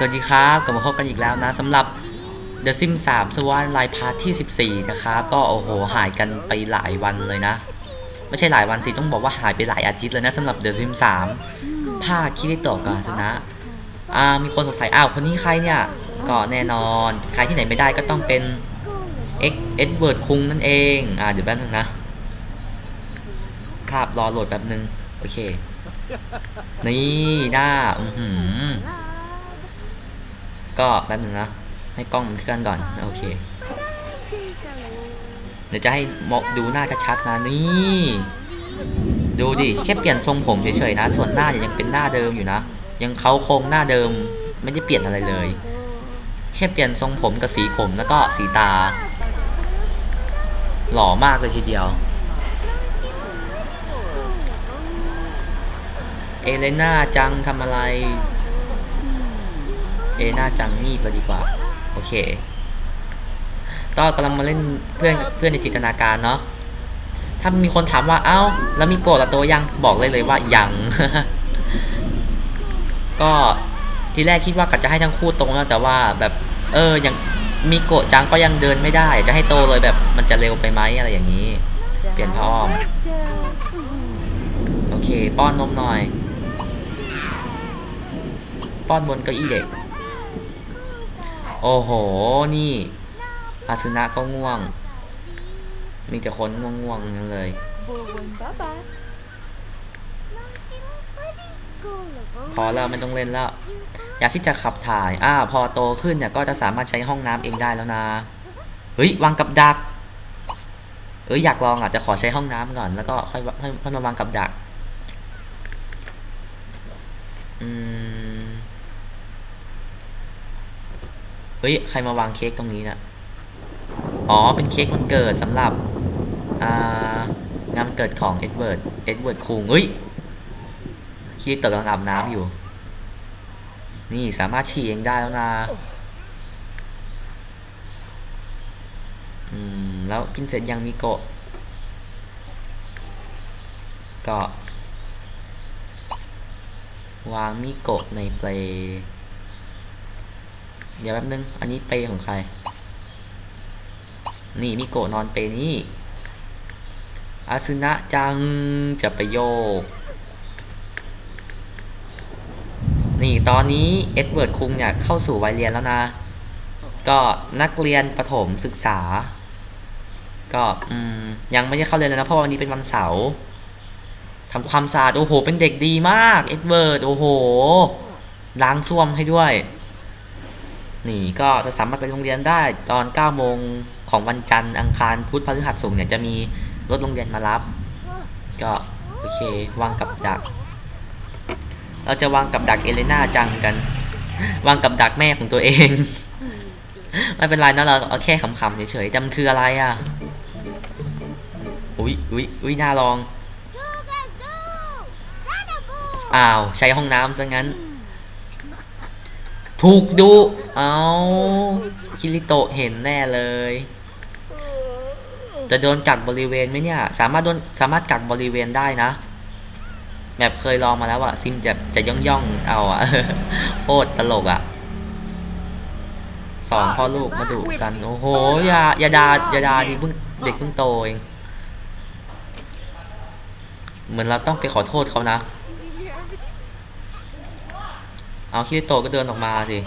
สวัสดีครับกลับมาพบกันอีกแล้วนะสำหรับ The Sim 3 s w a n Live Part ที่ 14 นะครับก็โอ้โหหายกันไปหลายวันเลยนะ ไม่ใช่หลายวันสิต้องบอกว่าหายไปหลายอาทิตย์เลยนะสำหรับ The Sim 3 ภาคคิริโตะกาสนะอ่ามีคนสงสัยอ้าวคนนี้ใครเนี่ยก็แน่นอนใครที่ไหนไม่ได้ก็ต้องเป็นเอ็กเอ็ดเวิร์ดคุงนั่นเองอ่าเดี๋ยวแป๊บนึงนะครับรอโหลดแป๊บนึงโอเค นี่หน้าอือหือ ก็แป๊บนึงนะ ให้กล้องมันเคลื่อนก่อน โอเค เดี๋ยวจะให้มองดูหน้าชัดๆนะนี่ ดูดิแค่เปลี่ยนทรงผมเฉยๆนะ ส่วนหน้าเนี่ยยังเป็นหน้าเดิมอยู่นะ ยังเขาโครงหน้าเดิมไม่ได้เปลี่ยนอะไรเลย แค่เปลี่ยนทรงผมกับสีผมแล้วก็สีตา หล่อมากเลยทีเดียว เอเลน่าจังทำอะไร เอน่าจังงีบเลยดีกว่า โอเค ก็กำลังมาเล่นเพื่อนเพื่อนในจินตนาการเนาะถ้ามีคนถามว่าเอ้า แล้วมีโกรธละตัวยังบอกเลยเลยว่ายังก็ทีแรกคิดว่ากะจะให้ทั้งคู่ตรงแล้วแต่ว่าแบบเออยังมีโกะจังก็ยังเดินไม่ได้ จะให้โตเลยแบบมันจะเร็วไปไหมอะไรอย่างนี้ เปลี่ยนพ่ออ้อมโอเค ป้อนนมหน่อย ป้อนบนเก้าอี้เด็ก โอ้โห นี่ อาสนะก็ง่วง มีแต่คนง่วงๆนั่นเลย พอแล้วไม่ต้องเล่นแล้ว อยากที่จะขับถ่าย อ่า พอโตขึ้นเนี่ยก็จะสามารถใช้ห้องน้ำเองได้แล้วนะ เฮ้ย วางกับดัก เอ้ย อยากลองอะ จะขอใช้ห้องน้ำก่อน แล้วก็ค่อยค่อยค่อยมาวางกับดัก อืม เฮ้ย ใครมาวางเค้กตรงนี้น่ะ อ๋อ เป็นเค้กวันเกิดสำหรับ อ่า งานเกิดของเอ็ดเวิร์ด เอ็ดเวิร์ดคุงเฮ้ยคิดตกกำลังอาบน้ำอยู่ นี่สามารถฉี่เองได้แล้วนะ อืม แล้วกินเสร็จยังมิโกะก็ วางมิโกะในเปล เดี๋ยวแป๊บนึง อันนี้เปของใคร นี่มิโกะนอนเปนี่อาซึนะจังจะไปโยก นี่ตอนนี้เอ็ดเวิร์ดคุงเนี่ยเข้าสู่วัยเรียนแล้วนะ ก็นักเรียนประถมศึกษา ก็ยังไม่ได้เข้าเรียนเลยนะเพราะวันนี้เป็นวันเสาร์ทำความสะอาดโอ้โห เป็นเด็กดีมาก เอ็ดเวิร์ดโอ้โห ล้างส้วมให้ด้วย นี่ก็จะสามารถไปโรงเรียนได้ตอน9โมงของวันจันทร์อังคารพุธพฤหัสศุกร์เนี่ยจะมีรถโรงเรียนมารับ ก็โอเควางกับดัก เราจะวางกับดักเอเลน่าจังกัน วางกับดักแม่ของตัวเอง ไม่เป็นไรนะเราเอาแค่ขำๆเฉยๆแต่มันคืออะไรอะอุ๊ยอุ๊ยอุ๊ยน่าลอง อ้าว ใช้ห้องน้ำซะงั้น ถูกดู เอาคิริโตเห็นแน่เลย จะโดนกักบริเวณไหมเนี่ย สามารถโดนสามารถกักบริเวณได้นะแบบเคยลองมาแล้วอะซิมจะจะย่องย่องเอาอะโคตรตลกอะสองพ่อลูกมาดุกัน โอ้โหอย่าอย่าดาอย่าดาดิเพิ่งเด็กเพิ่งโตเอง เหมือนเราต้องไปขอโทษเขานะ เอาคิริโตก็เดินออกมาสิ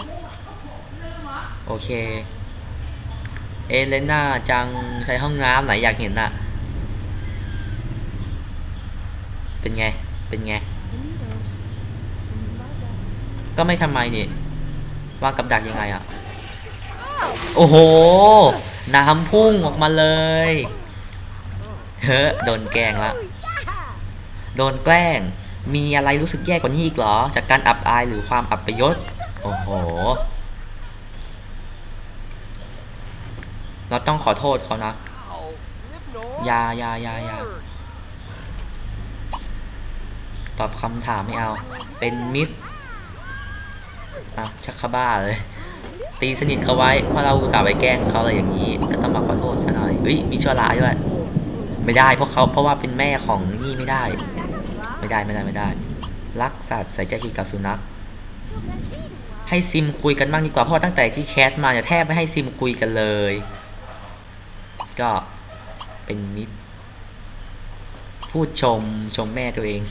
โอเค เอเลน่าจังใช้ห้องน้ำไหนอยากเห็นน่ะเป็นไง เป็นไง ก็ไม่ทำไมนี่วางกับดักยังไงอะโอ้โห น้ำพุ่งออกมาเลย เฮ้อโดนแกงละ โดนแกล้ง มีอะไรรู้สึกแย่กว่านี้อีกเหรอ จากการอับอายหรือความอับประยศ โอ้โห เราต้องขอโทษเขานะยายายายาตอบคำถามไม่เอา เป็นมิตรอะชักขบ้าเลย ตีสนิทเขาไว้เพราะเราอุตส่าห์ไปแกล้งเขาอะไรอย่างนี้ ก็ต้องมาขอโทษซะหน่อยเฮ้ย มีชั่วร้ายด้วย ไม่ได้เพราะเขาเพราะว่าเป็นแม่ของนี่ไม่ได้ ไม่ได้ไม่ได้ไม่ได้ รักสัตว์ใส่ใจดีกับสุนัข ให้ซิมคุยกันบ้างดีกว่าเพราะว่าตั้งแต่ที่แคสมาเนี่ยแทบไม่ให้ซิมคุยกันเลย ก็เป็นมิตรพูดชมชมแม่ตัวเอง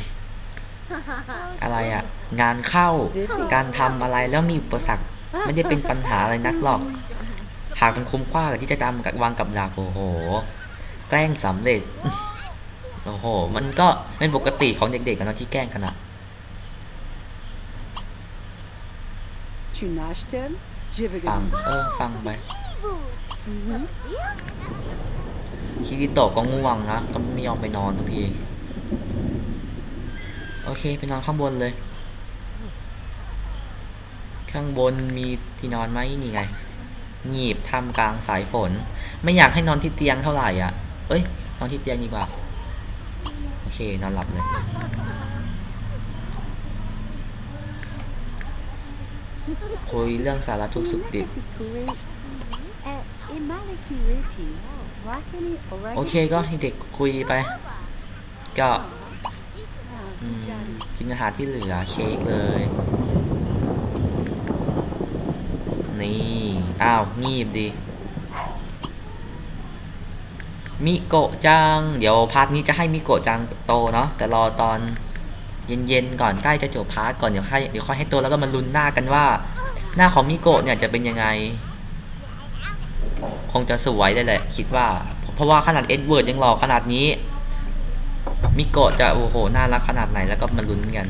อะไรอะ่ะ งานเข้าการทำอะไรแล้วมีอุปสรรคไม่ได้เป็นปัญหาอะไรนักหรอกหากมันคุ้มค่ากับที่จะทำกับวางกับดักโอ้โห แกล้งสำเร็จ โอ้โห มันก็เป็นปกติของเด็กๆกันเนาะที่แกล้งกันอะ Tu nages tel ฟัง Jibbigan. เออ ฟังไป Mhm. คิริโตะก็ง่วงนะ ก็ไม่ยอมไปนอนสักที โอเค ไปนอนข้างบนเลย ข้างบนมีที่นอนไหมนี่ไงหงีบทำกลางสายฝน ไม่อยากให้นอนที่เตียงเท่าไหร่อะ เอ้ย นอนที่เตียงดีกว่าโอเค นอนหลับเลยคุยเรื่องสาระทุกสุขดิบโอเคก็ให้เด็กคุยไป ก็กินอาหารที่เหลือเค้กเลย นี่ อ้าว งีบดี มิโกะจัง เดี๋ยวพาร์ทนี้จะให้มิโกะจังโตเนาะแต่รอตอนเย็นๆก่อนใกล้จะจบพาร์ทก่อนเดี๋ยวให้เดี๋ยวค่อยให้โตแล้วก็มาลุ้นหน้ากันว่า หน้าของมิโกะเนี่ยจะเป็นยังไง คงจะสวยเลยแหละคิดว่า เพราะว่าขนาดเอ็ดเวิร์ดยังหล่อขนาดนี้มิโกะจะโอ้โหน่ารักขนาดไหนแล้วก็มาลุ้นกัน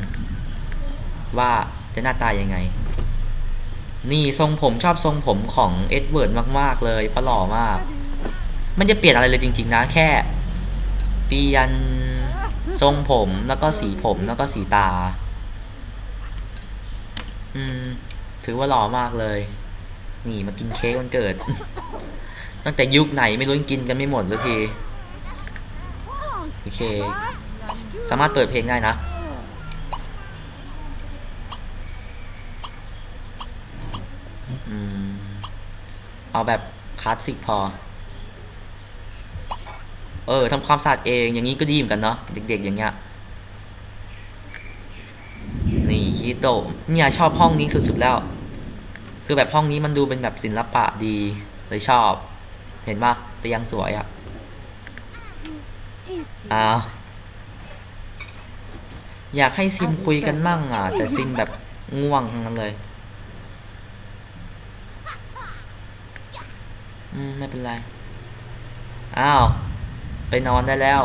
ว่าจะหน้าตายังไง นี่ทรงผมชอบทรงผมของเอ็ดเวิร์ดมากๆเลยเพราะหล่อมาก มันจะเปลี่ยนอะไรเลยจริง ๆ นะ แค่ เปลี่ยนทรงผมแล้วก็สีผมแล้วก็สีตา อืม ถือว่าหล่อมากเลย นี่มากินเค้กวันเกิด ตั้งแต่ยุคไหนไม่รู้ยังกินกันไม่หมดสักที โอเค สามารถเปิดเพลงได้นะอืมเอาแบบคลาสสิกพอ เออทำความสะอาดเองอย่างนี้ก็ดีเหมือนกันเนาะเด็กๆอย่างเงี้ยนี่คิโตะเนี่ยชอบห้องนี้สุดๆแล้ว คือแบบห้องนี้มันดูเป็นแบบศิลปะดีเลยชอบ เห็นปะเตียงสวยอะ่ะอ้าวอยากให้ซิมคุยกันมั่งอะ แต่ซิมแบบง่วงทั้งนั้นเลย อืม ไม่เป็นไร อ้าว ไปนอนได้แล้ว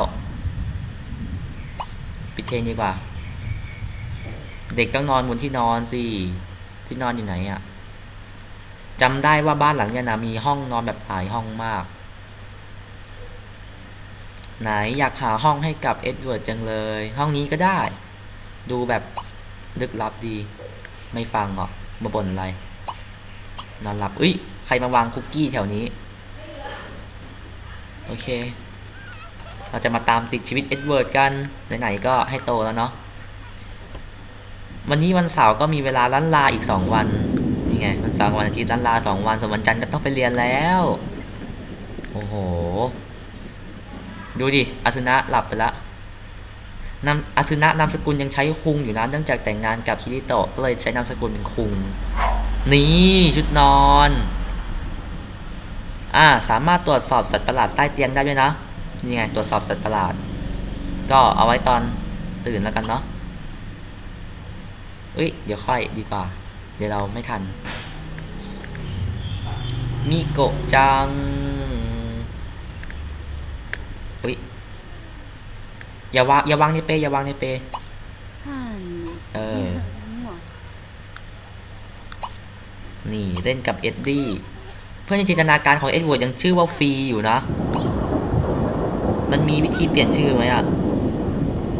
ปิดเพลงดีกว่า เด็กต้องนอนบนที่นอนสิ ที่นอนอยู่ไหนอะจำได้ว่าบ้านหลังเนี้ยนะมีห้องนอนแบบหลายห้องมาก ไหนอยากหาห้องให้กับเอ็ดเวิร์ดจังเลย ห้องนี้ก็ได้ ดูแบบลึกลับดี ไม่ฟังหรอกมาบ่นอะไร นอนหลับเอ้ยใครมาวางคุกกี้แถวนี้ โอเค เราจะมาตามติดชีวิตเอ็ดเวิร์ดกันไหนๆก็ให้โตแล้วเนาะวันนี้วันเสาร์ก็มีเวลาล้านลาอีกสองวันนี่ไงวันเสาร์กับวันอาทิตย์ล้านลาสองวันส่วนวันจันทร์ก็ต้องไปเรียนแล้วโอ้โหดูดิอาซึนะหลับไปละนามอาซึนะนามสกุลยังใช้คุงอยู่นะเนื่องจากแต่งงานกับคิริโตะก็เลยใช้นามสกุลเป็นคุง นี่ชุดนอนอ่าสามารถตรวจสอบสัตว์ประหลาดใต้เตียงได้ด้วยนะ นี่ไงตรวจสอบสัตว์ประหลาด ก็เอาไว้ตอนตื่นแล้วกันเนาะเอ้ย เดี๋ยวค่อยดีกว่า เดี๋ยวเราไม่ทันมิโกะจังอุ้ย อย่าวางอย่าวางในเปอย่าวางในเปเออ นี่เล่นกับเอ็ดดี้ เพื่อนในจินตนาการของเอ็ดเวิร์ดยังชื่อว่าฟรีอยู่นะ มันมีวิธีเปลี่ยนชื่อไหมอะ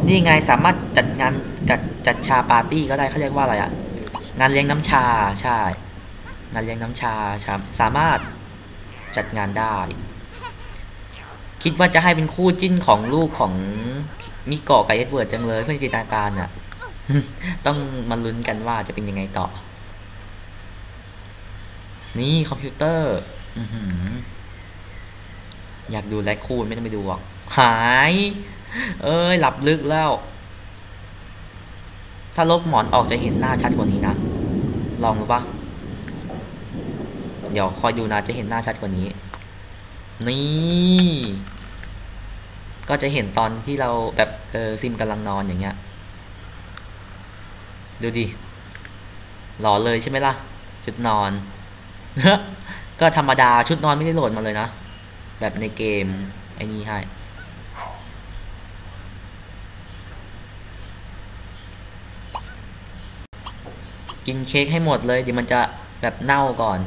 นี่ไงสามารถจัดงานจัดจัดชาปาร์ตี้ก็ได้เขาเรียกว่าอะไรอะ งานเลี้ยงน้ำชาใช่ งานเลี้ยงน้ำชาชาสามารถจัดงานได้ คิดว่าจะให้เป็นคู่จิ้นของลูกของมิโกะกับเอ็ดเวิร์ดจังเลยเพื่อนจินตนาการอะ ต้องมาลุ้นกันว่าจะเป็นยังไงต่อ นี่คอมพิวเตอร์อยากดูแลคคูนไม่ต้องไปดูหรอก หาย เอ้ยหลับลึกแล้ว ถ้าลบหมอนออกจะเห็นหน้าชัดกว่านี้นะ ลองดูปะเดี๋ยวคอยดูนะจะเห็นหน้าชัดกว่านี้ นี่ ก็จะเห็นตอนที่เราแบบเออซิมกำลังนอนอย่างเงี้ย ดูดิหล่อเลยใช่ไหมล่ะ ชุดนอน ก็ธรรมดาชุดนอนไม่ได้โหลดมาเลยนะ แบบในเกม ไอ้นี่ให้ กินเค้กให้หมดเลยเดี๋ยวมันจะแบบเน่าก่อน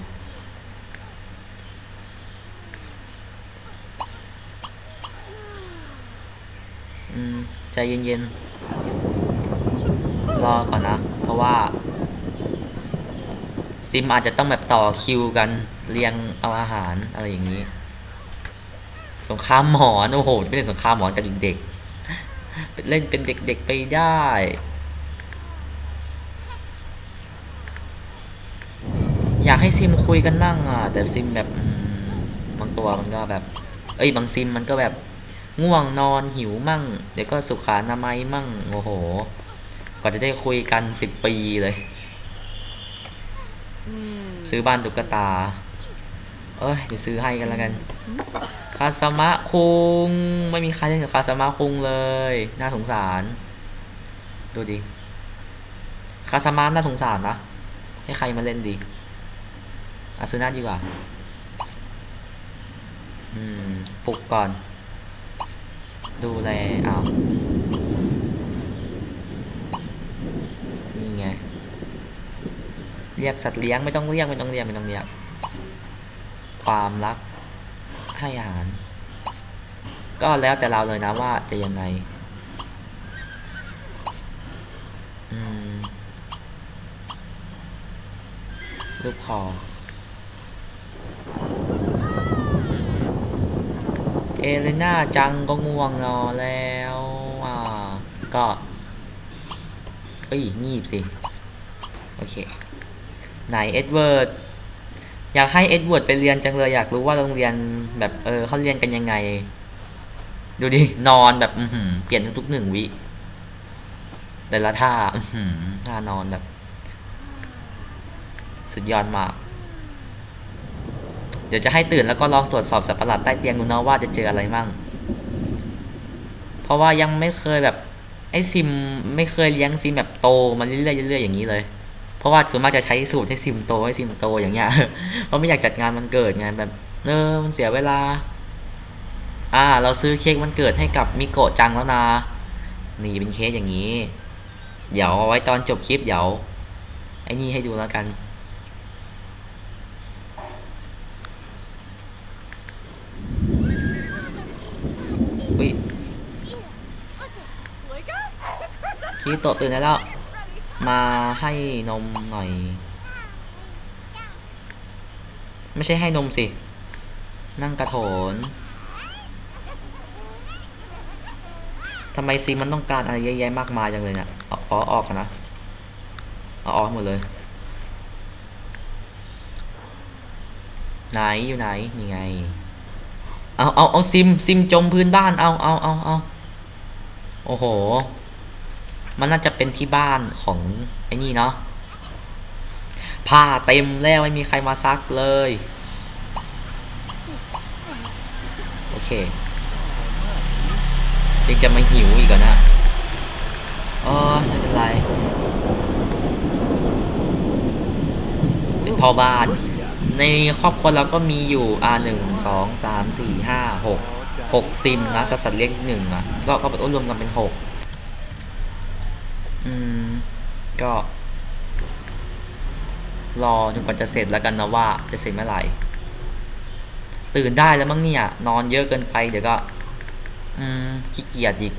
อืมใจเย็นๆ รอก่อนนะ เพราะว่า ซิมอาจจะต้องแบบต่อคิวกันเรียงเอาอาหารอะไรอย่างนี้ สงครามหมอนโอ้โหไม่เล่สงครามหมอนกับเด็กๆเล่นเป็นเด็กๆไปได้ อยากให้ซิมคุยกันมั่งอะแต่ซิมแบบอืมบางตัวมันก็แบบ เอ้ยบางซิมมันก็แบบง่วงนอนหิวมั่ง เดี๋ยวก็สุขานามัยมั่งโอ้โหกว่าจะได้คุยกันสิบปีเลยซื้อบ้านตุ๊กตา เอ้ยเดี๋ยวซื้อให้กันแล้วกันคาสมะคุงไม่มีใครเล่นกับคาสมะคุงเลย น่าสงสาร ดูดิคาสมะน่าสงสารนะให้ใครมาเล่นดี อาซื้อหน้าดีกว่า อืม ปลุกก่อน ดูแลอ้าวนี่ไง เรียกสัตว์เลี้ยงไม่ต้องเรียกไม่ต้องเรียกไม่ต้องเรียก ความรัก ให้อาหาร ก็แล้วแต่เราเลยนะว่าจะยังไง อืมรูปคอ เอเลน่าจังก็ง่วงนอนแล้วอ่าก็เอ้ยงีบสิ โอเค ไหนเอ็ดเวิร์ดอยากให้เอ็ดเวิร์ดไปเรียนจังเลยอยากรู้ว่าโรงเรียนแบบเออเขาเรียนกันยังไง ดูดิ นอนแบบอืเปลี่ยนทุกๆหนึ่งวิแต่ละท่าอืท่านอนแบบ สุดยอดมาก เดี๋ยวจะให้ตื่นแล้วก็ลองตรวจสอบสัตว์ประหลาดใต้เตียงดูนะว่าจะเจออะไรมั่ง เพราะว่ายังไม่เคยแบบไอ้ซิมไม่เคยเลี้ยงซิมแบบโตมาเรื่อยๆเรื่อยๆอย่างนี้เลย เพราะว่าส่วนมากจะใช้สูตรให้ซิมโตให้ซิมโตอย่างเงี้ย เพราะไม่อยากจัดงานมันเกิดไงแบบเออมันเสียเวลา อ่า เราซื้อเค้กวันเกิดให้กับมิโกะจังแล้วนะนี่เป็นเค้กอย่างนี้ เดี๋ยวเอาไว้ตอนจบคลิปเดี๋ยวไอ้นี่ให้ดูแล้วกัน อุ้ย คีโตตื่นได้แล้ว มาให้นมหน่อย ไม่ใช่ให้นมสิ นั่งกระโถนทำไมซีมันต้องการอะไรเยอะแยะมากมายจังเลยเนี่ยเอาอออกกันนะเอาออกหมดเลย ไหนอยู่ไหนนี่ไง เอาเอาเอาซิมซิมจมพื้นบ้านเอาเอาเอาเอาโอ้โห มันน่าจะเป็นที่บ้านของไอ้นี่เนาะผ้าเต็มแล้วไม่มีใครมาซักเลย โอเคยังจะมาหิวอีกเหรอนะอ๋อไม่เป็นไรเป็นพ่อบ้าน ในครอบครัวเราก็มีอยู่อ่าหนึ่งสองสามสี่ห้าหกหกซิมนะกับสัตว์เลี้ยงอีกหนึ่งอะก็ก็รวมกันเป็นหกอืม ก็รอจนกว่าจะเสร็จแล้วกันนะว่าจะเสร็จเมื่อไหร่ตื่นได้แล้วมั้งเนี่ย นอนเยอะเกินไปเดี๋ยวก็ อืมขี้เกียจอีก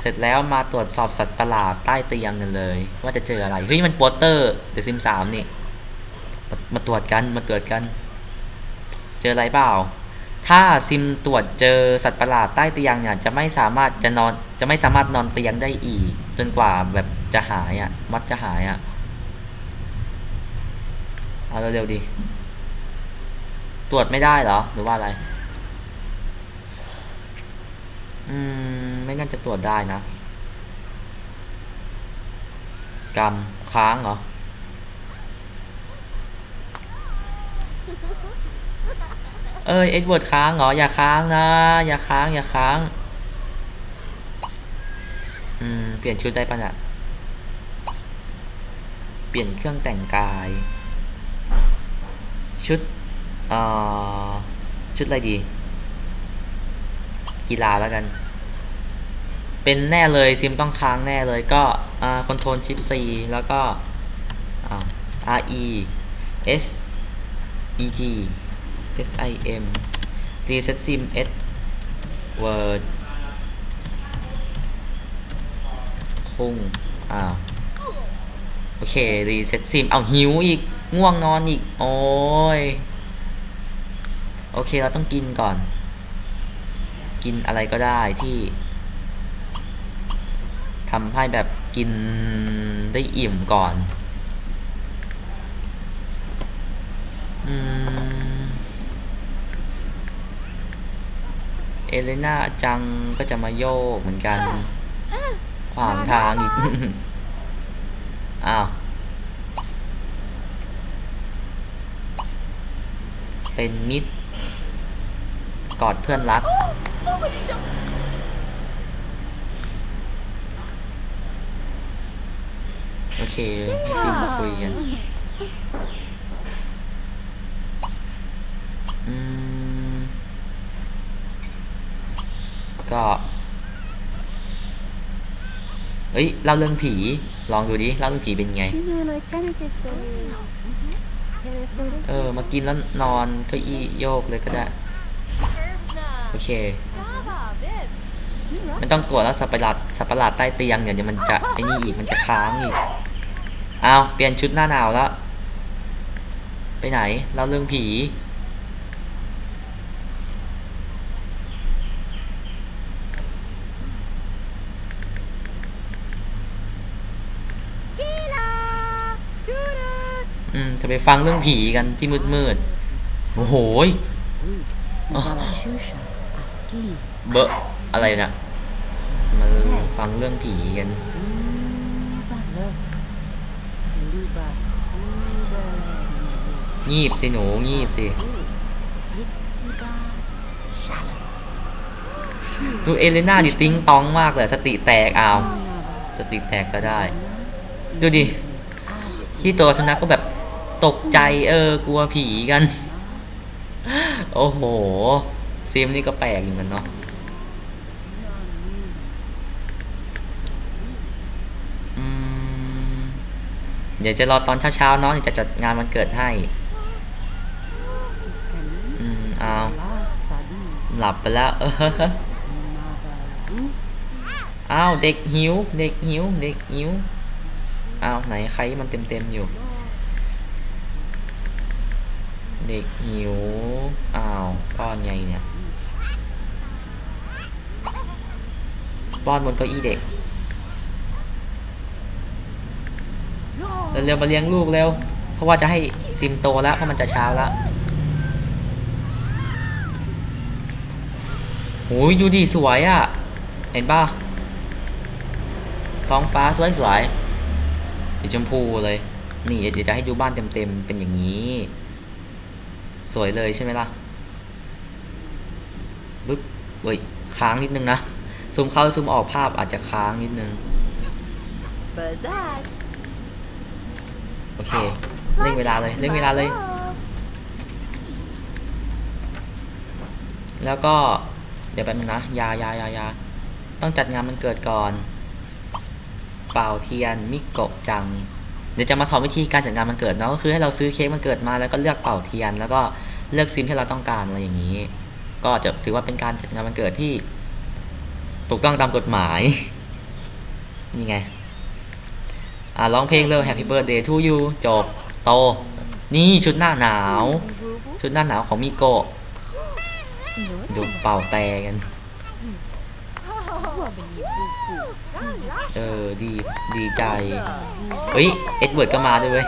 เสร็จแล้วมาตรวจสอบสัตว์ประหลาดใต้เตียงกันเลย ว่าจะเจออะไรเฮ้ยมันโปสเตอร์เดซิมสามนี่มาตรวจกันมาตรวจกัน เจออะไรเปล่า ถ้าซิมตรวจเจอสัตว์ประหลาดใต้เตียงเนี่ยจะไม่สามารถจะนอนจะไม่สามารถนอนเตียงได้อีก จนกว่าแบบจะหายอะมัดจะหายอะเอาเร็วๆดิตรวจไม่ได้เหรอ หรือว่าอะไร อืม ไม่น่าจะตรวจได้นะ กรรมค้างเหรอ เอ้ยเอ็ดเวิร์ดค้างเหรออย่าค้างนะ อย่าค้าง อย่าค้าง อืม เปลี่ยนชุดได้ปะเนี่ยเปลี่ยนเครื่องแต่งกาย ชุดเอ่อชุดอะไรดี กีฬาแล้วกัน เป็นแน่เลยซิมต้องค้างแน่เลยก็อ่าคอนโทรลชิป C แล้วก็อ่า R E S E T S I M reset sim S word พุ่งอ้าวโอเค reset sim เอาหิวอีก ง่วงนอนอีก โอ้ย โอเค เราต้องกินก่อน กินอะไรก็ได้ที่ทำให้แบบกินได้อิ่มก่อน อืม เอเลน่าจังก็จะมาโยกเหมือนกัน ขวางทางอีก อ้าว เป็นมิตร กอดเพื่อนรัก โอเค ให้ซิมมาคุยกัน ก็เอ้ยเล่าเรื่องผี ลองดูดิเล่าเรื่องผีเป็นไง เออ มากินแล้วนอนเก้าอี้โยกเลยก็ได้ โอเค ไม่ต้องกลัวแล้วสัตว์ประหลาดสัตว์ประหลาดใต้เตียงเนี่ยเดี๋ยวมันจะไอ้นี่อีกมันจะค้างอีกเอาเปลี่ยนชุดหน้าหนาวแล้ว ไปไหน เล่าเรื่องผี อืมจะไปฟังเรื่องผีกันที่มืดมืดๆโอ้โหย Ma la Shusha. A ski. เบอะอะไรนะมาฟังเรื่องผีกัน Suba lo. Tiliba kuda. งีบสิหนูงีบสิ Ixiba. Shala. ดูเอเลน่าดิติ้งตองมากเลยสติแตกอ้าวสติแตกซะได้ ดูดิที่ตัวสุนัขก็แบบ ตกใจเออกลัวผีกัน โอ้โหซิมนี่ก็แปลกอยู่เหมือนกันเนาะอืมเดี๋ยวจะรอตอนเช้าๆเนาะเดี๋ยวจะจัดงานวันเกิดให้อืมเอาหลับไปแล้วเอออ้าวเด็กหิว เด็กหิว เด็กหิวอ้าวไหนใครมันเต็มเต็มๆอยู่ เด็กหิว อ้าวป้อนไงเนี่ย ป้อนบนเก้าอี้เด็ก เร็วๆมาเลี้ยงลูกเร็ว เพราะว่าจะให้ซิมโตแล้ว เพราะมันจะเช้าแล้วโอ้ยดูดิสวยอะ่ะ เห็นป่ะ ท้องฟ้าสวยสวยๆสีชมพูเลย นี่เดี๋ยวจะให้ดูบ้านเต็มๆ เป็นอย่างนี้ สวยเลยใช่ไหมล่ะบึ๊บเฮ้ยค้างนิดนึงนะ ซูมเข้าซูมออกภาพอาจจะค้างนิดนึง Bazaar. โอเค เร่งเวลาเลยเร่งเวลาเลย แล้วก็เดี๋ยวแป๊บนึงนะยายายายาต้องจัดงานมันเกิดก่อน เป่าเทียนมิโกะจังเดี๋ยวจะมาสอนวิธีการจัดงานมันเกิดเนาะก็คือให้เราซื้อเค้กมันเกิดมาแล้วก็เลือกเป่าเทียน แล้วก็เลือกซิมที่เราต้องการอะไรอย่างนี้ ก็จะถือว่าเป็นการจัดงานมันเกิดที่ถูกต้องตามกฎหมายนี่ไงอ่าร้องเพลงเร็ว Happy Birthday to you จบโต นี่ชุดหน้าหนาว ชุดหน้าหนาวของมิโกะดูเป่าแต่กัน เออดีดีใจ เฮ้ย เอ็ดเวิร์ดก็มาด้วยเว้ย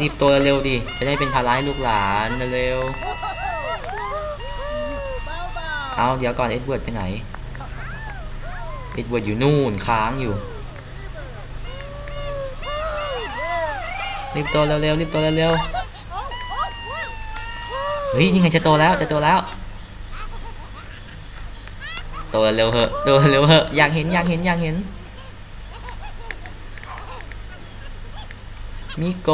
รีบตัวเร็วดิ จะได้เป็นภาระให้ลูกหลานเร็ว เอาเดี๋ยวก่อนเอ็ดเวิร์ดไปไหน เอ็ดเวิร์ดอยู่นู่นค้างอยู่ รีบตัวเร็วๆรีบตัวเร็วๆเฮ้ยยังไงจะโตแล้วจะโตแล้ว โตเร็วเหอะตัวเร็วเหอะอยากเห็นอยากเห็นอยากเห็นมิโก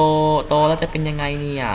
โตแล้วจะเป็นยังไงเนี่ย